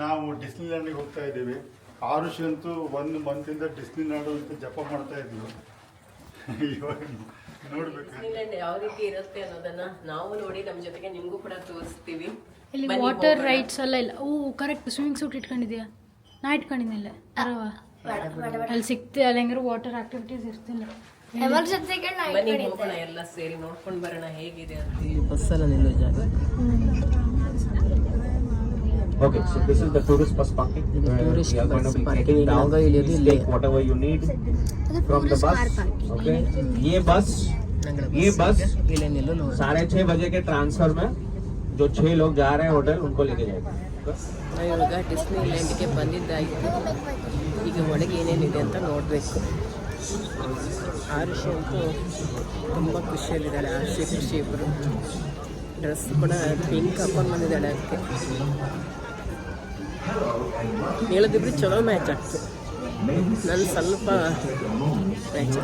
ನಾವು ಡಿಸ್ನಿಲ್ಯಾಂಡಿಗೆ ಹೋಗ್ತಾ ಇದ್ದೀವಿ. ಆರುಷ್ ಅಂತೂ ಒಂದು ಮಂತಿಂದ ಡಿಸ್ನಿಲ್ಯಾಂಡ್ ಅಂತ ಜಪ ಮಾಡ್ತಾ ಇದ್ವಿ ಇವಾಗ ನೋಡ್ಬೇಕು. ಡಿಸ್ನಿಲ್ಯಾಂಡ್ ಯಾವ ರೀತಿ ಇರುತ್ತೆ ಅನ್ನೋದನ್ನ ನಾವು ನೋಡಿ ನಮ್ಮ ಜೊತೆಗೆ ನಿಮಗೂ ಕೂಡ ತೋರಿಸ್ತೀವಿ. ಇಲ್ಲಿ ಬನ್ನಿ ವಾಟರ್ ಹೋಗೋಣ. ರೈಡ್ಸ್ ಎಲ್ಲ ಇಲ್ಲ. ಓ ಕರೆಕ್ಟ್ ಸ್ವಿಮ್ಮಿಂಗ್ ಸೂಟ್ ಇಟ್ಕೊಂಡಿದ್ಯಾ ನಾ ಇಟ್ಕೊಂಡಿದ್ದಿಲ್ಲ ಅರವಾ ಅಲ್ಲಿ ಸಿಕ್ತಿ ಅಲ್ಲಿ ಹೆಂಗಾರು ವಾಟರ್ ಆಕ್ಟಿವಿಟೀಸ್ ಇರ್ತಿಲ್ಲ. ಬನ್ನಿ ಹೋಗೋಣ ಎಲ್ಲ ಸೇರಿ ನೋಡ್ಕೊಂಡು ಬರೋಣ ಹೇಗಿದೆ ಅಂತ ಬಸ್ಸಲ್ಲ ನಿಲ್ಲೋ ಜಾಗ. Okay, so this is the tourist bus parking. ಇದು where tourist we are going to bus be parking. taking ಇಲ್ಲಿ down. ಹೋಗೋ ಇಳಿಯೋದು Please ಇಲ್ಲೇ. take whatever you need from the bus. Okay. ये बस ये बस ಇಲ್ಲೇ ನಿಲ್ಲು ನೋಡಿ साढ़े छह बजे के ट्रांसफर में जो छह लोग जा रहे हैं होटल उनको लेके जाएगा ನಾವು ಇವಾಗ ಡಿಸ್ನಿಲ್ಯಾಂಡ್ಗೆ ಬಂದಿದ್ದಾಯಿತು ಈಗ ಒಳಗೆ ಏನೇನಿದೆ ಅಂತ ನೋಡಬೇಕು ಆರುಷಿ ಅಂತೂ ತುಂಬ ಖುಷಿಯಲ್ಲಿದ್ದಾಳೆ ಆರುಷಿ ಖುಷಿ ಇಬ್ಬರು ಡ್ರೆಸ್ ಕೂಡ ಪಿಂಕ್ ಹಾಕೊಂಡು ಬಂದಿದ್ದಾಳೆ ಅದಕ್ಕೆ ಹೇಳದಿಬ್ರು ಚಲೋ ಮ್ಯಾಚ್ ಆಗ್ತು ನನ್ನ ಸ್ವಲ್ಪ ಮ್ಯಾಚ್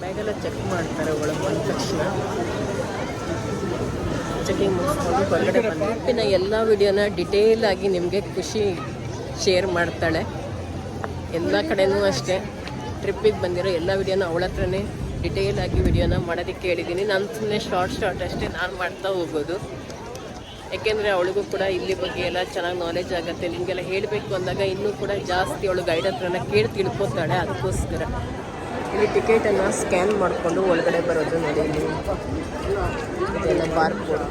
ಬ್ಯಾಗೆಲ್ಲ ಚೆಕ್ ಮಾಡ್ತಾರೆ, ಒಳಗೆ ಬಂದ ತಕ್ಷಣ. ಚೆಕಿಂಗ್ ಮುಗಿಸ್ಕೊಂಡು ಹೊರಗಡೆ ಬಂದು ಎಲ್ಲ ವಿಡಿಯೋನ ಡಿಟೇಲ್ ಆಗಿ ನಿಮಗೆ ಖುಷಿ ಶೇರ್ ಮಾಡ್ತಾಳೆ. ಎಲ್ಲ ಕಡೆನೂ ಅಷ್ಟೇ. ಟ್ರಿಪ್ಪಿಗೆ ಬಂದಿರೋ ಎಲ್ಲ ವಿಡಿಯೋನ ಅವಳ ಹತ್ರನೇ ಡಿಟೇಲ್ ಆಗಿ ವಿಡಿಯೋನ ಮಾಡೋದಕ್ಕೆ ಹೇಳಿದ್ದೀನಿ ನಾನು ಸುಮ್ಮನೆ ಶಾರ್ಟ್ ಶಾರ್ಟ್ ಅಷ್ಟೇ ನಾನು ಮಾಡ್ತಾ ಹೋಗೋದು. ಯಾಕೆಂದರೆ ಅವಳಿಗೂ ಕೂಡ ಇಲ್ಲಿ ಬಗ್ಗೆ ಎಲ್ಲ ಚೆನ್ನಾಗಿ ನಾಲೆಜ್ ಆಗುತ್ತೆ. ನಿಮಗೆಲ್ಲ ಹೇಳಬೇಕು ಅಂದಾಗ ಇನ್ನೂ ಕೂಡ ಜಾಸ್ತಿ ಅವಳು ಗೈಡ್ ಹತ್ರನ ಕೇಳಿ ತಿಳ್ಕೊತಾಳೆ. ಅದಕ್ಕೋಸ್ಕರ ಇಲ್ಲಿ ಟಿಕೆಟನ್ನು ಸ್ಕ್ಯಾನ್ ಮಾಡಿಕೊಂಡು ಒಳಗಡೆ ಬರೋದು ನೋಡಿ ಇಲ್ಲಿ. ಬಾರ್ಕೋಡ್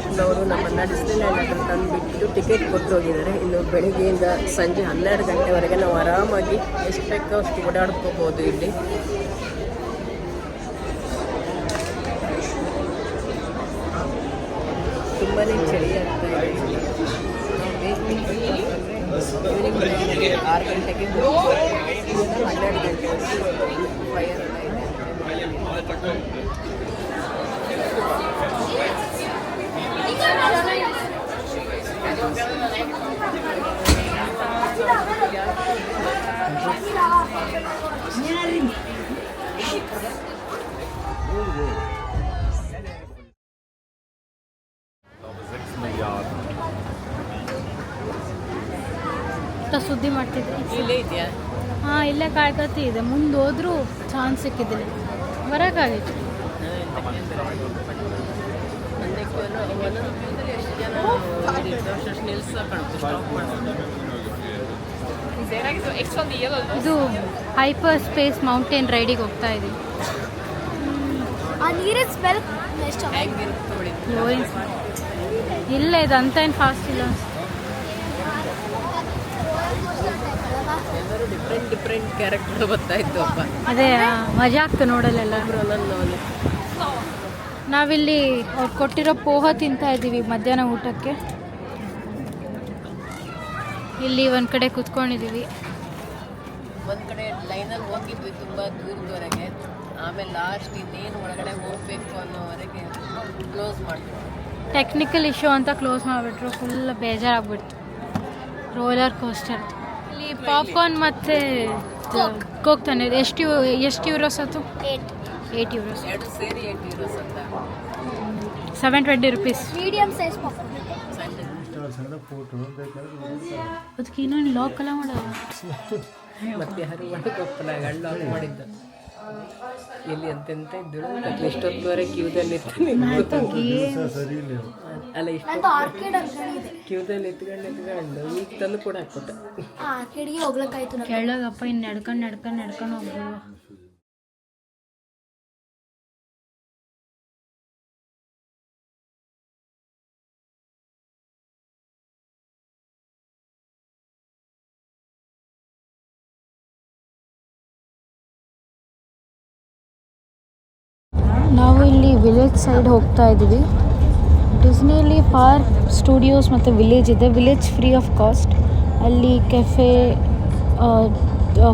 ಟ್ರಿಪ್ನವರು ನಮ್ಮನ್ನು ಡಿಸ್ನಿಲ್ಯಾಂಡ್ ಹತ್ರ ತಂದುಬಿಟ್ಟು ಟಿಕೆಟ್ ಕೊಟ್ಟು ಹೋಗಿದ್ದಾರೆ. ಇನ್ನು ಬೆಳಿಗ್ಗೆಯಿಂದ ಸಂಜೆ ಹನ್ನೆರಡು ಗಂಟೆವರೆಗೆ ನಾವು ಆರಾಮಾಗಿ ಎಷ್ಟು ಅಷ್ಟು ಓಡಾಡ್ಕೋಬೋದು ಇಲ್ಲಿ. ತುಂಬಾ ಚಳಿ ಆಗ್ತಾ ಇದೆ. ಆರು ಗಂಟೆಗೆ. ಹನ್ನೆರಡು ಗಂಟೆ ಫೈರ್ ಎಲ್ಲ ಇದೆ ಅಂತ ಸುದ್ದಿ ಮಾಡ್ತಿದ್ದೆ. ಹಾಂ ಇಲ್ಲೇ ಕಾಯ್ಕತ್ತಿ ಇದೆ. ಮುಂದೆ ಹೋದ್ರೂ ಚಾನ್ಸ್ ಸಿಕ್ಕಿದ್ರೆ ಬರೋಕ್ಕಾಗಿತ್ತು ಇದು ಹೈಪರ್ ಸ್ಪೇಸ್ ಮೌಂಟೇನ್ ರೈಡಿಗೆ ಹೋಗ್ತಾ ಇದ್ದೀವಿ ಆ ನೀರಿನ ಸ್ಮೆಲ್ ಎಷ್ಟು ಇಲ್ಲ. ಇದು ಅಂತ ಏನು ಫಾಸ್ಟ್ ಇಲ್ಲ. ಡಿಫ್ರೆಂಟ್ ಡಿಫ್ರೆಂಟ್ ಕ್ಯಾರೆಕ್ಟರ್ ಬರ್ತಾ ಅದೇ ಮಜಾ ಆಗ್ತು ನೋಡಲ್ಲ ಎಲ್ಲರೂ ಒಂದೊಂದು ಅವನು ನಾವಿಲ್ಲಿ ಅವ್ರು ಕೊಟ್ಟಿರೋ ಪೋಹ ತಿಂತಾ ಇದ್ದೀವಿ ಮಧ್ಯಾಹ್ನ ಊಟಕ್ಕೆ. ಇಲ್ಲಿ ಒಂದು ಕಡೆ ಕುತ್ಕೊಂಡಿದ್ದೀವಿ. ಒಂದು ಕಡೆ ಲೈನಲ್ಲಿ ಹೋಗಿದ್ವಿ ತುಂಬ ದೂರದವರೆಗೆ. ಆಮೇಲೆ ಲಾಸ್ಟ್ ಇನ್ನೇನು ಒಳಗಡೆ ಹೋಗಬೇಕು ಅನ್ನೋವರೆಗೆ ಕ್ಲೋಸ್ ಮಾಡಿದ್ರು ಟೆಕ್ನಿಕಲ್ ಇಶ್ಯೂ ಅಂತ ಕ್ಲೋಸ್ ಮಾಡಿಬಿಟ್ರು. ಫುಲ್ ಬೇಜಾರಾಗ್ಬಿಡ್ತು. ರೋಲರ್ ಕೋಸ್ಟರ್ ಇಲ್ಲಿ ಪಾಪ್ಕಾರ್ನ್ ಮತ್ತು ಕೋಕ್ ತಾನೆ ಎಷ್ಟು ಎಷ್ಟು ಯೂರೋಸ್ ಅದು? ಏಟ್ ಏಯ್ಟ್ ಯೂರೋಸ್ ಎರಡು ಸೇರಿ ಏಟ್ ಯೂರೋಸ್ ಅಂತ. Seven twenty rupees medium size ಅದಕ್ಕೆ ಇನ್ನೊಂದು ಲಾಕ್ ಎಲ್ಲ ಮಾಡಲ್ಲ ಮತ್ತೆ ಮಾಡಿದ್ದ. ಎಲ್ಲಿ ಅಂತೆಂತ ಇದ್ದಳು. ಮತ್ತೆ ಇಷ್ಟೊತ್ತುವರೆಗೆ ಕ್ಯೂದಲ್ಲಿ. ಅಲ್ಲ ಇಷ್ಟು ಕ್ಯೂದಲ್ಲಿ ಎತ್ಕೊಂಡು ಎತ್ಕೊಂಡು ಈಗ ತಂದು ಕೂಡ ನಂಗೆ. ಕೆಳಗಪ್ಪ ಇನ್ನು ನಡ್ಕೊಂಡು ನಡ್ಕೊಂಡು ನಡ್ಕೊಂಡು ಹೋಗ್ಬೋದು ನಾವು ಇಲ್ಲಿ ವಿಲೇಜ್ ಸೈಡ್ ಹೋಗ್ತಾ ಇದ್ದೀವಿ. ಡಿಸ್ನಿಯಲ್ಲಿ ಪಾರ್ಕ್ ಸ್ಟುಡಿಯೋಸ್ ಮತ್ತು ವಿಲೇಜ್ ಇದೆ. ವಿಲೇಜ್ ಫ್ರೀ ಆಫ್ ಕಾಸ್ಟ್ ಅಲ್ಲಿ ಕೆಫೆ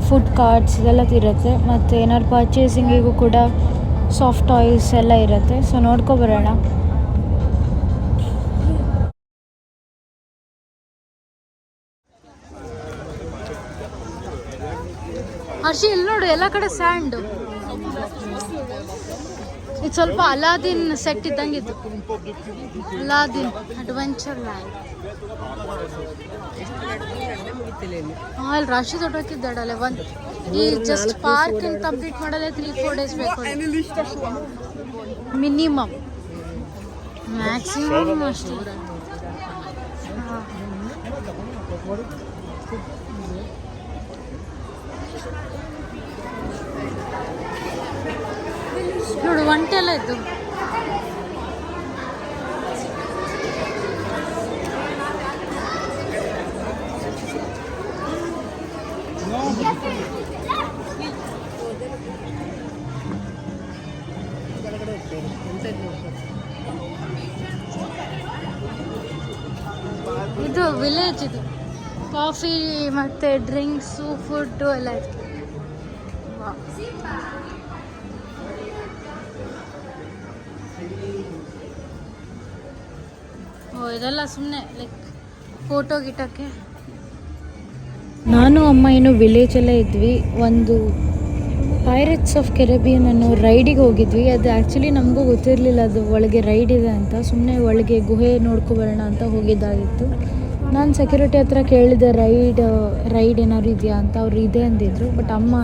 ಫುಡ್ ಕಾರ್ಟ್ಸ್ ಇದೆಲ್ಲ ಇರುತ್ತೆ. ಮತ್ತು ಏನಾದ್ರು ಪರ್ಚೇಸಿಂಗಿಗೂ ಕೂಡ ಸಾಫ್ಟ್ ಟಾಯ್ಸ್ ಎಲ್ಲ ಇರುತ್ತೆ. ಸೊ ನೋಡ್ಕೊಬರೋಣ. ಹರ್ಷಿ, ಇಲ್ಲಿ ನೋಡು, ಎಲ್ಲ ಕಡೆ ಸ್ಯಾಂಡ್ ಇದು ಸ್ವಲ್ಪ ಅಲಾದಿನ್ ಸೆಟ್ ಇದ್ದಂಗಿತ್ತು ಅಲಾದಿನ್ ಅಡ್ವೆಂಚರ್ ಲ್ಯಾಂಡ್ ಅಲ್ಲಿ ರಾಶಿ ದೊಡ್ಡಕ್ಕಿದ್ದಾಡಲ್ಲ ಒಂದು ಈ ಜಸ್ಟ್ ಪಾರ್ಕ್ ಕಂಪ್ಲೀಟ್ ಮಾಡಲ್ಲ ತ್ರೀ ಫೋರ್ ಡೇಸ್ ಬೇಕು ಮಿನಿಮಮ್ ಮ್ಯಾಕ್ಸಿಮಮ್ ಅಷ್ಟೇ. ನೋಡು ಒಂಟೆಲ್ಲ ಇದ್ದು. ಇದು ವಿಲೇಜ್ ಇದು. ಕಾಫಿ ಮತ್ತೆ ಡ್ರಿಂಕ್ಸು ಫುಡ್ಡು ಎಲ್ಲ ಇತ್ತು. ಇದೆಲ್ಲ ಸುಮ್ಮನೆ ಲೈಕ್ ಫೋಟೋ ಗಿಟಕ್ಕೆ ನಾನು, ಅಮ್ಮ ಏನು ವಿಲೇಜಲ್ಲೇ ಇದ್ವಿ. ಒಂದು ಪೈರೆಟ್ಸ್ ಆಫ್ ಕೆರೆಬಿಯನ್ ಅನ್ನೋ ರೈಡಿಗೆ ಹೋಗಿದ್ವಿ. ಅದು ಆ್ಯಕ್ಚುಲಿ ನಮಗೂ ಗೊತ್ತಿರಲಿಲ್ಲ ಅದು ಒಳಗೆ ರೈಡ್ ಇದೆ ಅಂತ. ಸುಮ್ಮನೆ ಒಳಗೆ ಗುಹೆ ನೋಡ್ಕೊಬರೋಣ ಅಂತ ಹೋಗಿದ್ದಾಗಿತ್ತು. ನಾನು ಸೆಕ್ಯೂರಿಟಿ ಹತ್ರ ಕೇಳಿದೆ, ರೈಡ್ ರೈಡ್ ಏನಾದ್ರು ಇದೆಯಾ ಅಂತ? ಅವ್ರು ಇದೆ ಅಂದಿದ್ರು. ಬಟ್ ಅಮ್ಮ,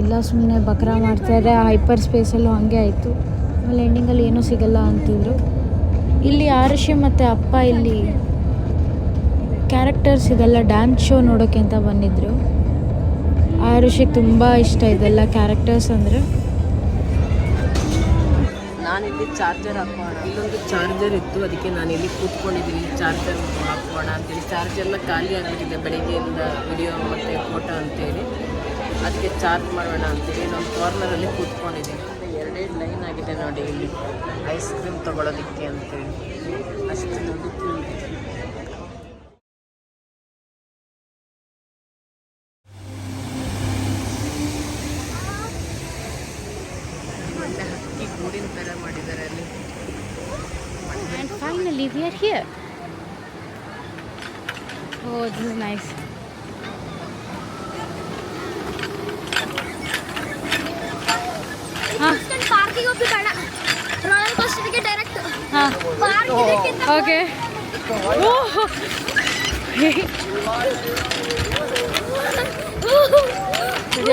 ಇಲ್ಲ ಸುಮ್ಮನೆ ಬಕ್ರಾ ಮಾಡ್ತಾರೆ ಹೈಪರ್ ಸ್ಪೇಸಲ್ಲೂ ಹಾಗೆ ಆಯಿತು. ಆಮೇಲೆ ಎಂಡಿಂಗಲ್ಲಿ ಏನೂ ಸಿಗಲ್ಲ ಅಂತಿದ್ರು. ಇಲ್ಲಿ ಆರುಷಿ ಮತ್ತು ಅಪ್ಪ ಇಲ್ಲಿ ಕ್ಯಾರೆಕ್ಟರ್ಸ್ ಇದೆಲ್ಲ ಡ್ಯಾನ್ಸ್ ಶೋ ನೋಡೋಕ್ಕೆ ಅಂತ ಬಂದಿದ್ದರು ಆರುಷಿಗೆ ತುಂಬ ಇಷ್ಟ ಇದೆಲ್ಲ ಕ್ಯಾರೆಕ್ಟರ್ಸ್ ಅಂದರೆ. ನಾನಿಲ್ಲಿ ಚಾರ್ಜರ್ ಹಾಕೋಣ ಇಲ್ಲೊಂದು ಚಾರ್ಜರ್ ಇತ್ತು, ಅದಕ್ಕೆ ನಾನು ಇಲ್ಲಿ ಕೂತ್ಕೊಂಡಿದ್ದೀನಿ. ಚಾರ್ಜರ್ ಹಾಕೋಣ ಅಂತೇಳಿ. ಚಾರ್ಜರ್ನ ಖಾಲಿ ಆಗಿಬಿಟ್ಟಿದೆ ಬೆಳಗ್ಗೆಯಿಂದ ವಿಡಿಯೋ ಮತ್ತು ಫೋಟೋ ಅಂತೇಳಿ. ಅದಕ್ಕೆ ಚಾರ್ಜ್ ಮಾಡೋಣ ಅಂತೇಳಿ ನಾನು ಕಾರ್ನರಲ್ಲಿ ಕೂತ್ಕೊಂಡಿದ್ದೀನಿ. ಎರಡೆರಡು ಲೈನ್ ಆಗಿದೆ ನೋಡಿ ಇಲ್ಲಿ. ಐಸ್ ಕ್ರೀಮ್ ತಗೊಳ್ಳೋದಿಕ್ಕೆ ಅಂತೇಳಿ. ಅಷ್ಟು ಇದೆ. ಮತ್ತೆ ಹಕ್ಕಿ ಗೂಡಿನ ಥರ ಮಾಡಿದ್ದಾರೆ ಅಲ್ಲಿ. Finally we here oh this nice ಹಾಂ ಪಾರ್ಕಿಗೆ ಹೋಗಿ ಬೇಡ ರಾಯಲ್ ಕೋಸ್ಟರ್ಗೆ ಡೈರೆಕ್ಟ್ ಹಾಂ ಪಾರ್ಕ್ ಓಕೆ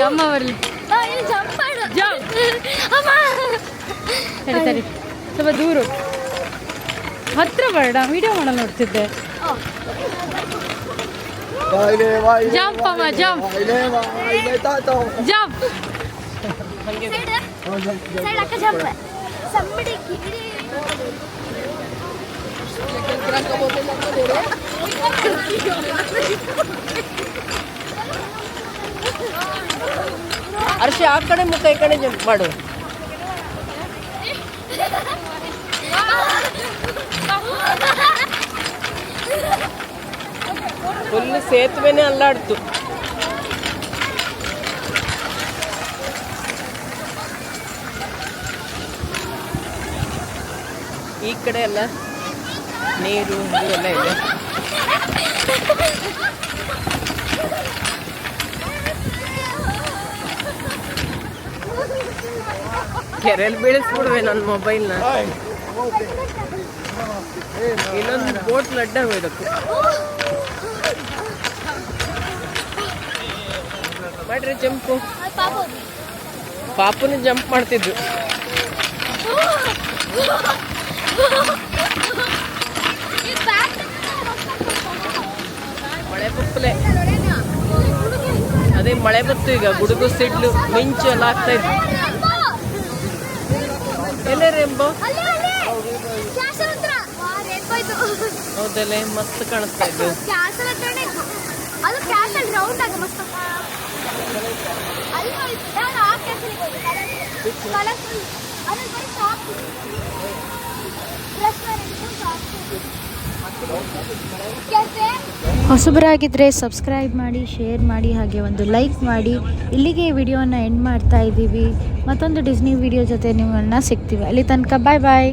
ಅಮ್ಮ ಬರಲಿ. ಜಂಪ್ ಮಾಡು. ಅಮ್ಮ. ಸರಿ ಸರಿ. ಸ್ವಲ್ಪ ದೂರು. ಹತ್ರ ಬೇಡ ವಿಡಿಯೋ ಮಾಡಲು ನೋಡ್ತಿದ್ದೆ. ಜಂಪ್ ಅಮ್ಮ ಜಂಪ್ ಜಂಪ್ ಸೈಡ್ ಸೈಡ್ ಅಕ್ಕ ಜಂಪ್ ಸಂಬಡಿ ಕಿಡಿ ಅರ್ಷಿ ಆ ಕಡೆ ಮುಖ ಈ ಕಡೆ ಜಂಪ್ ಮಾಡು. ಫುಲ್ ಸೇತುವೆನೇ ಅಲ್ಲಾಡ್ತು. ಕಡೆ ಎಲ್ಲ ನೀರು ಎಲ್ಲ ಇದೆ. ಕೆರೆಯಲ್ಲಿ ಬೀಳಿಸ್ಬಿಡುವೆ ನನ್ನ ಮೊಬೈಲ್ನ. ಇನ್ನೊಂದು ಬೋಟ್ ಲಡ್ಡ ಹೋಯ್ದಕ್ಕೆ. ಮಾಡ್ರಿ ಜಂಪು. ಪಾಪುನ ಪಾಪುನು ಜಂಪ್ ಮಾಡ್ತಿದ್ದು ಮಳೆ ಬಪ್ಪಲೆ ಅದೇ ಮಳೆ ಬತ್ತು ಈಗ, ಗುಡುಗು, ಸಿಡ್ಲು, ಮಿಂಚು ಎಲ್ಲ ಆಗ್ತಾ ಇತ್ತು ಎಲ್ಲೇ ರೇಂಬೋ ಹೌದಲ್ಲೇ, ಮಸ್ತ್ ಕಾಣಿಸ್ತಾ ಇದ್ದು ಅದು ಹೊಸಬರಾಗಿದ್ದರೆ ಸಬ್ಸ್ಕ್ರೈಬ್ ಮಾಡಿ, ಶೇರ್ ಮಾಡಿ, ಹಾಗೆ ಒಂದು ಲೈಕ್ ಮಾಡಿ. ಇಲ್ಲಿಗೆ ಈ ವಿಡಿಯೋನ ಎಂಡ್ ಮಾಡ್ತಾ ಇದ್ದೀವಿ. ಮತ್ತೊಂದು ಡಿಸ್ನಿ ವಿಡಿಯೋ ಜೊತೆ ನಿಮ್ಮನ್ನ ಸಿಗ್ತೀವಿ. ಅಲ್ಲಿ ತನಕ ಬಾಯ್ ಬಾಯ್